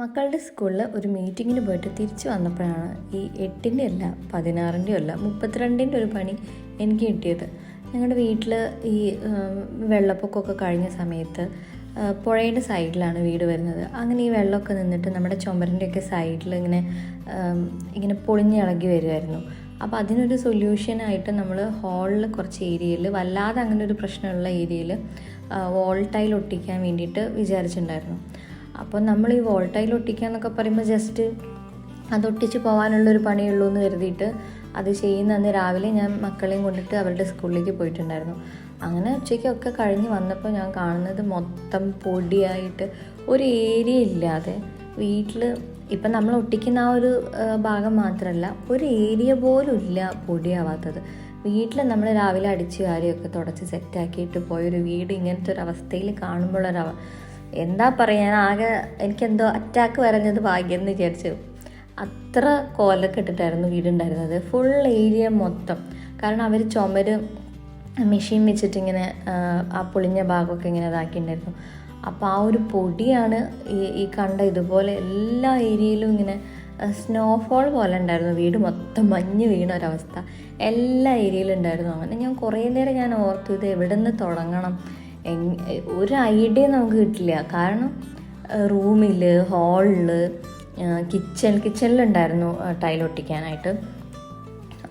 മക്കളുടെ സ്കൂളിൽ ഒരു മീറ്റിങ്ങിന് പോയിട്ട് തിരിച്ചു വന്നപ്പോഴാണ് ഈ എട്ടിന്റെ അല്ല പതിനാറിന്റെ അല്ല മുപ്പത്തിരണ്ടിന്റെ ഒരു പണി എനിക്ക് കിട്ടിയത്. ഞങ്ങളുടെ വീട്ടിൽ ഈ വെള്ളപ്പൊക്കമൊക്കെ കഴിഞ്ഞ സമയത്ത് പുഴയുടെ സൈഡിലാണ് വീട് വരുന്നത്. അങ്ങനെ ഈ വെള്ളമൊക്കെ നിന്നിട്ട് നമ്മുടെ ചുമരിന്റെയൊക്കെ സൈഡിൽ ഇങ്ങനെ ഇങ്ങനെ പൊളിഞ്ഞിളകി വരുമായിരുന്നു അപ്പോൾ അതിനൊരു സൊല്യൂഷനായിട്ട് നമ്മൾ ഹാളിൽ കുറച്ച് ഏരിയയിൽ വല്ലാതെ അങ്ങനെ ഒരു പ്രശ്നമുള്ള ഏരിയയിൽ വോൾട്ടൈൽ ടൈൽ ഒട്ടിക്കാൻ വേണ്ടിയിട്ട് വിചാരിച്ചിട്ടുണ്ടായിരുന്നു. അപ്പോൾ നമ്മൾ ഈ വോൾട്ടയിൽ ഒട്ടിക്കുക എന്നൊക്കെ പറയുമ്പോൾ ജസ്റ്റ് അത് ഒട്ടിച്ച് പോകാനുള്ളൊരു പണിയുള്ളൂ എന്ന് കരുതിയിട്ട് അത് ചെയ്യുന്ന അന്ന് രാവിലെ ഞാൻ മക്കളെയും കൊണ്ടിട്ട് അവരുടെ സ്കൂളിലേക്ക് പോയിട്ടുണ്ടായിരുന്നു. അങ്ങനെ ഉച്ചയ്ക്കൊക്കെ കഴിഞ്ഞ് വന്നപ്പോൾ ഞാൻ കാണുന്നത് മൊത്തം പൊടിയായിട്ട് ഒരു ഏരിയ ഇല്ലാതെ വീട്ടിൽ ഇപ്പം നമ്മൾ ഒട്ടിക്കുന്ന ആ ഒരു ഭാഗം മാത്രമല്ല ഒരു ഏരിയ പോലും ഇല്ല പൊടിയാവാത്തത്. വീട്ടിൽ നമ്മൾ രാവിലെ അടിച്ച് കാര്യമൊക്കെ തുടച്ച് സെറ്റാക്കിയിട്ട് പോയൊരു വീട് ഇങ്ങനത്തെ ഒരു അവസ്ഥയിൽ കാണുമ്പോഴൊരവ എന്താ പറയുക ഞാൻ ആകെ എനിക്കെന്തോ അറ്റാക്ക് വരഞ്ഞത് ഭാഗ്യം എന്ന് വിചാരിച്ചു അത്ര കോലൊക്കെ ഇട്ടിട്ടായിരുന്നു വീടുണ്ടായിരുന്നത്. ഫുൾ ഏരിയ മൊത്തം. കാരണം അവർ ചുമര് മെഷീൻ വെച്ചിട്ടിങ്ങനെ ആ, പൊളിഞ്ഞ ഭാഗമൊക്കെ ഇങ്ങനെ ഇതാക്കിയിട്ടുണ്ടായിരുന്നു. അപ്പോൾ ആ ഒരു പൊടിയാണ് ഈ ഈ കണ്ട ഇതുപോലെ എല്ലാ ഏരിയയിലും ഇങ്ങനെ സ്നോഫോൾ പോലെ ഉണ്ടായിരുന്നു. വീട് മൊത്തം മഞ്ഞ് വീണ ഒരവസ്ഥ. എല്ലാ ഏരിയയിലും ഉണ്ടായിരുന്നു. അങ്ങനെ ഞാൻ കുറേ നേരം ഞാൻ ഓർത്തു ഇത് എവിടെ നിന്ന് തുടങ്ങണം? ഒരു ഐഡിയ നമുക്ക് കിട്ടില്ല. കാരണം റൂമിൽ ഹാളിൽ കിച്ചൺ കിച്ചണിലുണ്ടായിരുന്നു ടൈൽ ഒട്ടിക്കാനായിട്ട്.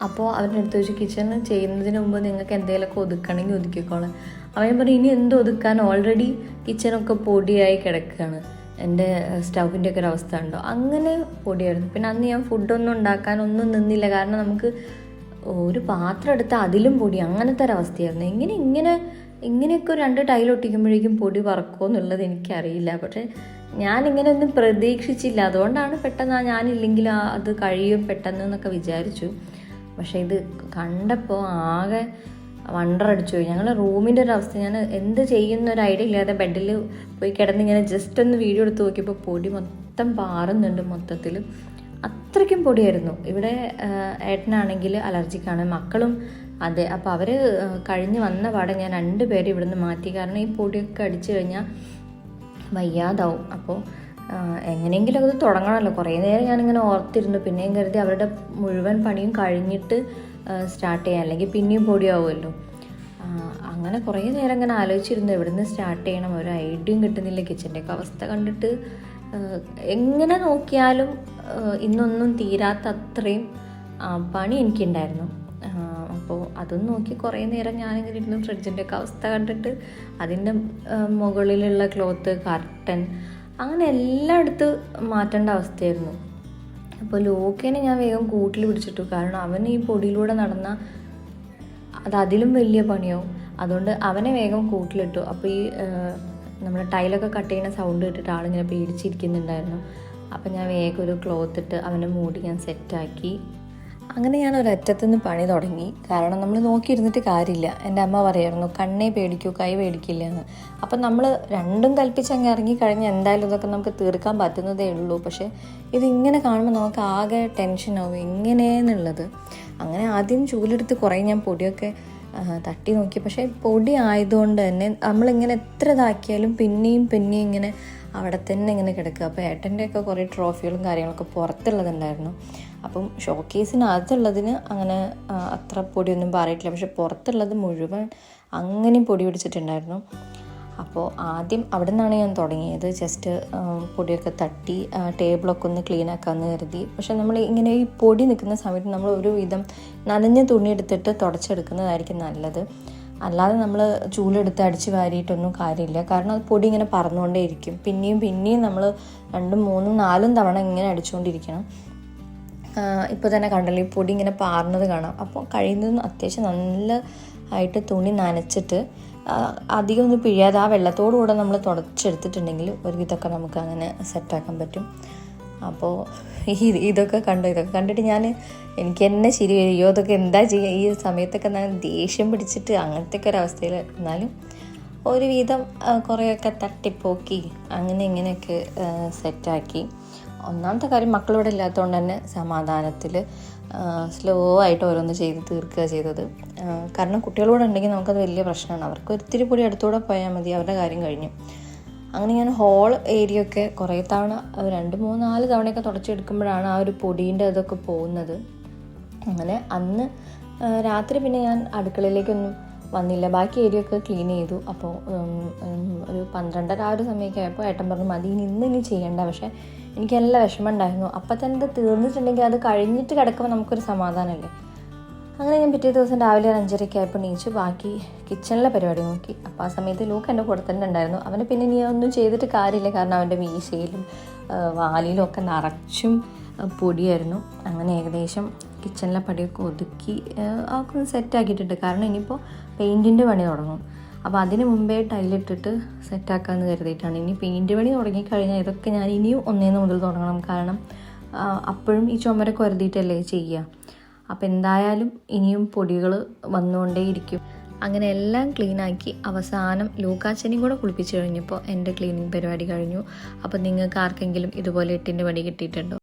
അപ്പോൾ അവരുടെ അടുത്ത് വെച്ച് കിച്ചൺ ചെയ്യുന്നതിന് മുമ്പ് നിങ്ങൾക്ക് എന്തെങ്കിലുമൊക്കെ ഒതുക്കണമെങ്കിൽ ഒതുക്കിക്കോളാം അവൻ പറഞ്ഞു ഇനി എന്ത് ഒതുക്കാൻ? ഓൾറെഡി കിച്ചണൊക്കെ പൊടിയായി കിടക്കുകയാണ് എന്റെ സ്റ്റൗവിന്റെ ഒക്കെ ഒരു അവസ്ഥ ഉണ്ടോ? അങ്ങനെ പൊടിയായിരുന്നു. പിന്നെ അന്ന് ഞാൻ ഫുഡൊന്നും ഉണ്ടാക്കാനൊന്നും നിന്നില്ല. കാരണം നമുക്ക് ഒരു പാത്രം എടുത്ത് അതിലും പൊടി അങ്ങനത്തെ ഒരവസ്ഥയായിരുന്നു എങ്ങനെ ഇങ്ങനെ ഇങ്ങനെയൊക്കെ രണ്ട് ടൈൽ ഒട്ടിക്കുമ്പോഴേക്കും പൊടി പറക്കുമോ എന്നുള്ളത് എനിക്കറിയില്ല. പക്ഷേ ഞാനിങ്ങനെ ഒന്നും പ്രതീക്ഷിച്ചില്ല. അതുകൊണ്ടാണ് പെട്ടെന്ന് ആ ഞാനില്ലെങ്കിൽ അത് കഴിയും പെട്ടെന്ന് എന്നൊക്കെ വിചാരിച്ചു. പക്ഷേ ഇത് കണ്ടപ്പോൾ ആകെ വണ്ടറടിച്ചു പോയി. ഞങ്ങൾ റൂമിന്റെ ഒരു അവസ്ഥ. ഞാൻ എന്ത് ചെയ്യുന്ന ഒരു ഐഡിയ ഇല്ലാതെ ബെഡിൽ പോയി കിടന്ന് ഇങ്ങനെ ജസ്റ്റ് ഒന്ന് വീഡിയോ എടുത്ത് നോക്കിയപ്പോൾ പൊടി മൊത്തം പാറുന്നുണ്ട് മൊത്തത്തിൽ അത്രയ്ക്കും പൊടിയായിരുന്നു. ഇവിടെ ഏട്ടനാണെങ്കിൽ അലർജിക്കാണ് മക്കളും അതെ. അപ്പോൾ അവർ കഴിഞ്ഞ് വന്ന പാടെ ഞാൻ രണ്ട് പേര് ഇവിടുന്ന് മാറ്റി. കാരണം ഈ പൊടിയൊക്കെ അടിച്ചു കഴിഞ്ഞാൽ വയ്യാതാവും. അപ്പോൾ എങ്ങനെയെങ്കിലും അത് തുടങ്ങണമല്ലോ. കുറേ നേരം ഞാനിങ്ങനെ ഓർത്തിരുന്നു. പിന്നെയും കരുതി അവരുടെ മുഴുവൻ പണിയും കഴിഞ്ഞിട്ട് സ്റ്റാർട്ട് ചെയ്യാം. അല്ലെങ്കിൽ പിന്നെയും പൊടിയാവുമല്ലോ. അങ്ങനെ കുറേ നേരം ഇങ്ങനെ ആലോചിച്ചിരുന്നു. എവിടുന്ന് സ്റ്റാർട്ട് ചെയ്യണം. ഒരു ഐഡിയയും കിട്ടുന്നില്ല. കിച്ചന്റെയൊക്കെ അവസ്ഥ കണ്ടിട്ട് എങ്ങനെ നോക്കിയാലും ഇന്നൊന്നും തീരാത്ത അത്രയും ആ, പണി എനിക്കുണ്ടായിരുന്നു. അപ്പോൾ അതും നോക്കി കുറേ നേരം ഞാനിങ്ങനെ ഇരുന്ന് ഫ്രിഡ്ജിന്റെ ഒക്കെ അവസ്ഥ കണ്ടിട്ട് അതിന്റെ മുകളിലുള്ള ക്ലോത്ത് കർട്ടൻ അങ്ങനെ എല്ലായിടത്തും മാറ്റേണ്ട അവസ്ഥയായിരുന്നു. അപ്പോൾ ലോക്കേനെ ഞാൻ വേഗം കൂട്ടിൽ പിടിച്ചിട്ടു. കാരണം അവൻ ഈ പൊടിയിലൂടെ നടന്ന അത് അതിലും വലിയ പണിയാവും. അതുകൊണ്ട് അവനെ വേഗം കൂട്ടിലിട്ടു. അപ്പോൾ ഈ നമ്മുടെ ടൈലൊക്കെ കട്ട് ചെയ്യുന്ന സൗണ്ട് കേട്ടിട്ട് ആളിങ്ങനെ പേടിച്ചിരിക്കുന്നുണ്ടായിരുന്നു. അപ്പോൾ ഞാൻ വേഗം ഒരു ക്ലോത്ത് ഇട്ട് അവനെ മൂടി ഞാൻ സെറ്റാക്കി അങ്ങനെ ഞാൻ ഒരറ്റത്തു നിന്ന് പണി തുടങ്ങി. കാരണം നമ്മൾ നോക്കിയിരുന്നിട്ട് കാര്യമില്ല. എന്റെ അമ്മ പറയായിരുന്നു കണ്ണേ പേടിക്കൂ കൈ പേടിക്കില്ല എന്ന് അപ്പം നമ്മൾ രണ്ടും കൽപ്പിച്ച് അങ്ങ് ഇറങ്ങിക്കഴിഞ്ഞാൽ എന്തായാലും ഇതൊക്കെ നമുക്ക് തീർക്കാൻ പറ്റുന്നതേ ഉള്ളൂ. പക്ഷേ ഇതിങ്ങനെ കാണുമ്പോൾ നമുക്ക് ആകെ ടെൻഷനാവും എങ്ങനെയെന്നുള്ളത് അങ്ങനെ ആദ്യം ചൂലെടുത്ത് കുറേ ഞാൻ പൊടിയൊക്കെ തട്ടി നോക്കി. പക്ഷേ പൊടി ആയതുകൊണ്ട് തന്നെ നമ്മളിങ്ങനെ എത്ര ഇതാക്കിയാലും പിന്നെയും പിന്നെയും ഇങ്ങനെ അവിടെ തന്നെ ഇങ്ങനെ കിടക്കുക. അപ്പോൾ ഏട്ടന്റെയൊക്കെ കുറേ ട്രോഫികളും കാര്യങ്ങളൊക്കെ പുറത്തുള്ളതുണ്ടായിരുന്നു. അപ്പം ഷോക്കേസിനകത്തുള്ളതിന് അങ്ങനെ അത്ര പൊടിയൊന്നും പാറിയിട്ടില്ല. പക്ഷെ പുറത്തുള്ളത് മുഴുവൻ അങ്ങനെയും പൊടി പിടിച്ചിട്ടുണ്ടായിരുന്നു. അപ്പോൾ ആദ്യം അവിടെ നിന്നാണ് ഞാൻ തുടങ്ങിയത്. ജസ്റ്റ് പൊടിയൊക്കെ തട്ടി ടേബിളൊക്കെ ഒന്ന് ക്ലീൻ ആക്കാമെന്ന് കരുതി. പക്ഷെ നമ്മൾ ഇങ്ങനെ ഈ പൊടി നിൽക്കുന്ന സമയത്ത് നമ്മൾ ഒരു വിധം നനഞ്ഞ തുണി എടുത്തിട്ട് തുടച്ചെടുക്കുന്നതായിരിക്കും നല്ലത്. അല്ലാതെ നമ്മൾ ചൂലെടുത്ത് അടിച്ച് വാരിയിട്ടൊന്നും കാര്യമില്ല. കാരണം അത് പൊടി ഇങ്ങനെ പറന്നുകൊണ്ടേ ഇരിക്കും പിന്നെയും പിന്നെയും നമ്മൾ രണ്ടും മൂന്നും നാലും തവണ ഇങ്ങനെ അടിച്ചുകൊണ്ടിരിക്കണം ഇപ്പോൾ തന്നെ കണ്ടല്ലോ ഈ പൊടി ഇങ്ങനെ പാർന്നത് കാണാം. അപ്പോൾ കഴിയുന്നതും അത്യാവശ്യം നല്ല ആയിട്ട് തുണി നനച്ചിട്ട് അധികം ഒന്ന് പിഴിയാതെ ആ വെള്ളത്തോടുകൂടെ നമ്മൾ തുടച്ചെടുത്തിട്ടുണ്ടെങ്കിൽ ഒരു ഇതൊക്കെ നമുക്ക് അങ്ങനെ സെറ്റാക്കാൻ പറ്റും. അപ്പോൾ ഈ ഇതൊക്കെ കണ്ടു ഇതൊക്കെ കണ്ടിട്ട് ഞാൻ എനിക്ക് തന്നെ ശരി അയ്യോ അതൊക്കെ എന്താ ചെയ്യുക ഈ സമയത്തൊക്കെ ഞാൻ ദേഷ്യം പിടിച്ചിട്ട് അങ്ങനത്തെ ഒക്കെ ഒരു അവസ്ഥയിൽ എന്നാലും ഒരുവിധം കുറേയൊക്കെ തട്ടിപ്പോക്കി അങ്ങനെ ഇങ്ങനെയൊക്കെ സെറ്റാക്കി. ഒന്നാമത്തെ കാര്യം മക്കളിവിടെ ഇല്ലാത്തതുകൊണ്ട് തന്നെ സമാധാനത്തിൽ സ്ലോ ആയിട്ട് ഓരോന്ന് ചെയ്ത് തീർക്കുക ചെയ്തത്. കാരണം കുട്ടികളോട് ഉണ്ടെങ്കിൽ നമുക്കത് വലിയ പ്രശ്നമാണ്. അവർക്ക് ഒത്തിരി പൊടി അടുത്തൂടെ പോയാൽ മതി. അവരുടെ കാര്യം കഴിഞ്ഞു. അങ്ങനെ ഞാൻ ഹോൾ ഏരിയ ഒക്കെ കുറേ തവണ രണ്ട് മൂന്ന് നാല് തവണയൊക്കെ തുടച്ചെടുക്കുമ്പോഴാണ് ആ ഒരു പൊടീന്റെ അതൊക്കെ പോകുന്നത്. അങ്ങനെ അന്ന് രാത്രി പിന്നെ ഞാൻ അടുക്കളയിലേക്കൊന്നും വന്നില്ല. ബാക്കി ഏരിയ ഒക്കെ ക്ലീൻ ചെയ്തു. അപ്പോൾ ഒരു പന്ത്രണ്ടര ആ ഒരു സമയമൊക്കെ ആയപ്പോൾ ഏട്ടൻ പറഞ്ഞു മതി ഇനി ഇന്ന് ഇനി ചെയ്യണ്ട. പക്ഷേ എനിക്ക് നല്ല വിഷമം ഉണ്ടായിരുന്നു. അപ്പം തന്നെ തീർന്നിട്ടുണ്ടെങ്കിൽ അത് കഴിഞ്ഞിട്ട് കിടക്കുമ്പോൾ നമുക്കൊരു സമാധാനമല്ലേ? അങ്ങനെ ഞാൻ പിറ്റേ ദിവസം രാവിലെ ഒരു അഞ്ചരയ്ക്ക് ആയപ്പോൾ നീച്ച്. ബാക്കി കിച്ചണിലെ പരിപാടി നോക്കി. അപ്പോൾ ആ സമയത്ത് ലൂക്ക് എന്റെ കൂടെ തന്നെ ഉണ്ടായിരുന്നു. അവനെ പിന്നെ നീ ഒന്നും ചെയ്തിട്ട് കാര്യമില്ല. കാരണം അവന്റെ മീശയിലും വാലിയിലും ഒക്കെ നിറച്ചും പൊടിയായിരുന്നു. അങ്ങനെ ഏകദേശം കിച്ചണിലെ പടിയൊക്കെ ഒതുക്കി ഒന്ന് സെറ്റാക്കിയിട്ടുണ്ട് കാരണം ഇനിയിപ്പോൾ പെയിന്റിന്റെ പണി തുടങ്ങും. അപ്പോൾ അതിന് മുമ്പേ ടൈലിട്ടിട്ട് സെറ്റാക്കാമെന്ന് കരുതിയിട്ടാണ്. ഇനി പെയിന്റ് പണി തുടങ്ങിക്കഴിഞ്ഞാൽ ഇതൊക്കെ ഞാൻ ഇനിയും ഒന്നേന്ന് മുതൽ തുടങ്ങണം. കാരണം അപ്പോഴും ഈ ചുമരൊക്കെ വരുതിയിട്ടല്ലേ ചെയ്യുക. അപ്പം എന്തായാലും ഇനിയും പൊടികൾ വന്നുകൊണ്ടേയിരിക്കും. അങ്ങനെ എല്ലാം ക്ലീനാക്കി അവസാനം ലൂക്കാച്ചനെയും കൂടെ കുളിപ്പിച്ച് കഴിഞ്ഞപ്പോൾ എന്റെ ക്ലീനിങ് പരിപാടി കഴിഞ്ഞു. അപ്പോൾ നിങ്ങൾക്ക് ആർക്കെങ്കിലും ഇതുപോലെ എട്ടിന്റെ പണി കിട്ടിയിട്ടുണ്ടോ?